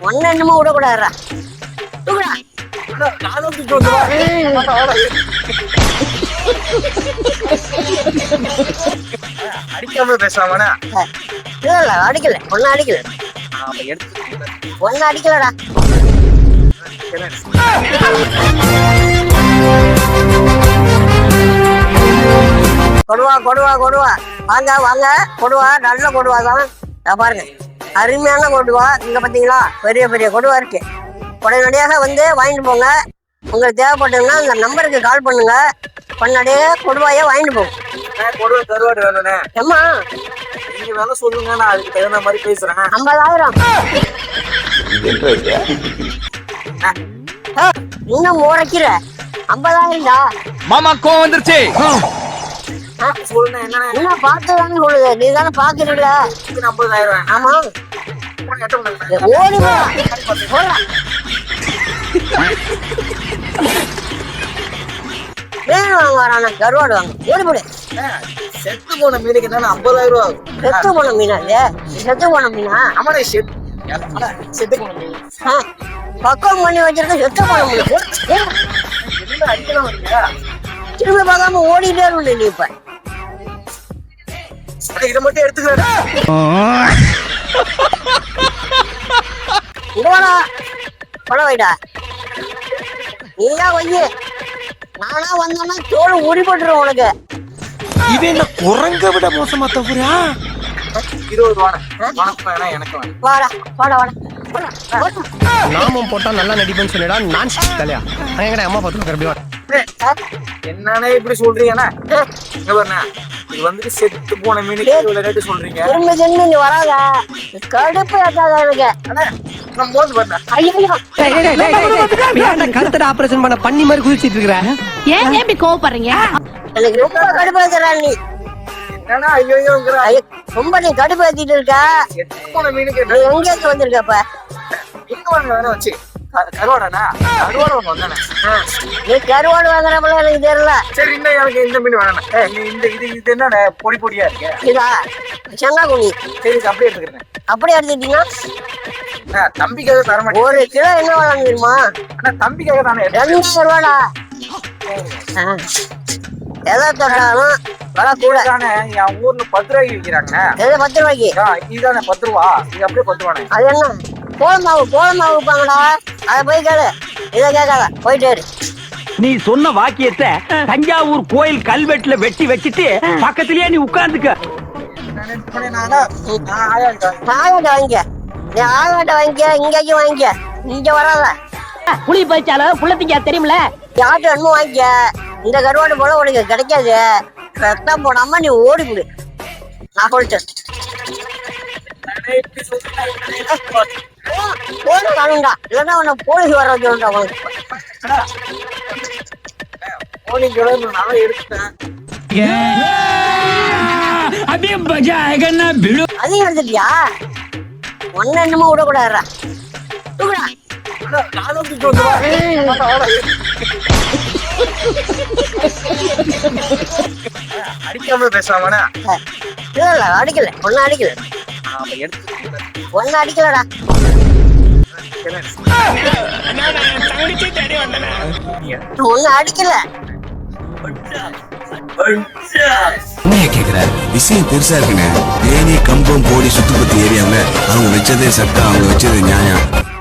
ஒன்னு என்னமோ விடக்கூடாதுடா. அடிக்காம பேசலாமாண்ணா இல்ல இல்ல அடிக்கல. ஒன்னும் அடிக்கல. ஒன்னும் அடிக்கலடா. கொடுவா கொடுவா கொடுவா வாங்க வாங்க. கொடுவா நல்ல கொடுவா தான் பாருங்க. அருமையான கொடுவா இங்க பாத்தீங்களா? பெரிய பெரிய கொடுவா இருக்கு. உடனடியாக வந்து வாங்கிட்டு போங்க. உங்களுக்கு தேவைப்பட்டதுன்னா இந்த நம்பருக்கு கால் பண்ணுங்க. உடனடியாக கொடுவாயே வாங்கிட்டு போங்க கொடுவ கருவாடு வேணுண்ணே ஏம்மா? நீங்க வேலை சொல்லுங்க நான் அதுக்கு தகுந்த மாதிரி பேசுறேன் ஐம்பதாயிரம். ஆ, இன்னும் முறைக்கிற ஐம்பதாயிரம்டா. மாமா கோவம் வந்துருச்சு. என்னண்ணே? என்ன பார்த்து தானே சொல்லுது நீ தானே பாக்குறீங்களா இதுக்கு ஐம்பதாயிரம் ஆமா. எட்ட முடியாது ஓடி போ போடா. வேணும் வாங்க வரான கருவாடு வாங்க. ஓடி போடு. செத்து போன மீனுக்கு தானே ஐம்பதாயிரம் ரூபா ஆகும். செத்து போன மீனா செத்து போன மீனா? ஆமாண்ணே செத் அட, செத்து போன மீன். ஆ, பக்குவம் பண்ணி வச்சிருக்க செத்து போன மீன். திரும்பி பார்க்காம ஓடிட்டே இருந்த நீ இப்ப. இதை மட்டும் எடுத்துக்கிறேன். இங்க வாடா பட வைடா. நீயா வைய. நானா வந்தேன்னா தோல் உரிபட்டுரும் உனக்கு. இவன் என்ன குரங்க விட மோசமா தவிரா. நாமம் போட்டா நல்லா நடிப்பேன்னு சொல்லிடா நான் தலையா. எங்கடா அம்மா ஆ, என்னண்ணே இப்படி பாருண்ணே. இது வந்துட்டு செத்து போன மீனுக்கு இவ்வளவு ரேட்டு சொல்றீங்க திரும்பி திரும்பி நீ வராத கடுப்பு ஏத்தாத எனக்கு ஐயோ கருத்தட ஆபரேஷன் பண்ண பண்ணி மாதிரி குதிச்சிட்டு இருக்கிற ஏன் ஏன் இப்படி கோவப்படுறீங்க எனக்கு ரொம்ப கடுப்பு ஏத்துறா நீ என்னண்ணா ஐயோங்கிற ஐயோ, ரொம்ப நீ கடுப்பு ஏத்திட்டு இருக்க செத்து போன மீனுக்கு நீ எங்க இருந்து வந்திருக்க இப்ப எங்க வாங்க வேணா வச்சு க- கருவாடாண்ணா கருவாடு ஒண்ணு வந்தானே. நீ கருவாடு வாங்குறப்பல எனக்கு தெரியல. சரி இந்த எனக்கு இந்த மீன் வேணாண்ணா இந்த இது இது என்னண்ணே பொடி பொடியா இருக்கு? இதா செங்கா குனி சரி இது அப்படியே எடுத்துக்கிறேன். அப்படி எடுத்துட்டீங்கன்னா அண்ணா, தம்பிக்காக தர மாட்டேன். ஒரு கிலோ என்ன வாங்க தெரியுமா அண்ணா தம்பிக்காக தானே ரெண்டாயிரம் ரூபாடா. எதை தொட்டாலும் விலை கூட. தானே என் ஊர்ல பத்து ரூபாய்க்கு விற்கிறாங்க எது பத்து ரூபாய்க்கு? இதுதானே பத்து ரூபா. இது அப்படியே பத்து அது என்ன? கோல மாவு கோல மாவு விற்பாங்கடா. அதை போய் கேளு. இதை கேட்காத. போயிட்டே நீ சொன்ன வாக்கியத்தை தஞ்சாவூர் கோயில் கல்வெட்டுல வெட்டி வச்சிட்டு பக்கத்திலேயே நீ உட்கார்ந்துக்க. நானா நான் ஆயாட்டா ஆகாட்ட வாங்கிக்க. நீ ஆகாட்ட வாங்கிக்க இங்கேயும் வாங்கிக்க. இங்க வராத. புளி பறிச்சாலும் புள்ளத்திங்க தெரியுமில? யார்கிட்ட வேணுமோ வாங்கிக்க. இந்த கருவாடு போல உனக்கு கிடைக்காது. ரத்தம் போடாம நீ ஓடி நான் சொல்லிட்டேன் போன காணுண்டா இல்லைன்னா உன்னை போலீஸ் வர சொல்லுடா உனக்கு. போனி கிழமை நான் எடுத்துட்டேன். அப்படியே பஜா ஆகன்னா விழு அதையும் எடுத்துட்டியா? ஒன்னு என்னமோ விடக்கூடாதுடா. தூக்குடா. நானும். அடிக்காம பேசலாமாண்ணா இல்ல இல்ல அடிக்கல. ஒன்னும் அடிக்கல. ஒன்னும் அடிக்கலடா. ஒன்னும் அடிக்கல. உண்மையை விஷயம் பெருசா இருக்குண்ணே. தேனி கம்பம் போடி சுத்துப்பத்தி ஏரியாவுல அவங்க வச்சதே சட்டம் அவங்க வச்சது நியாயம்.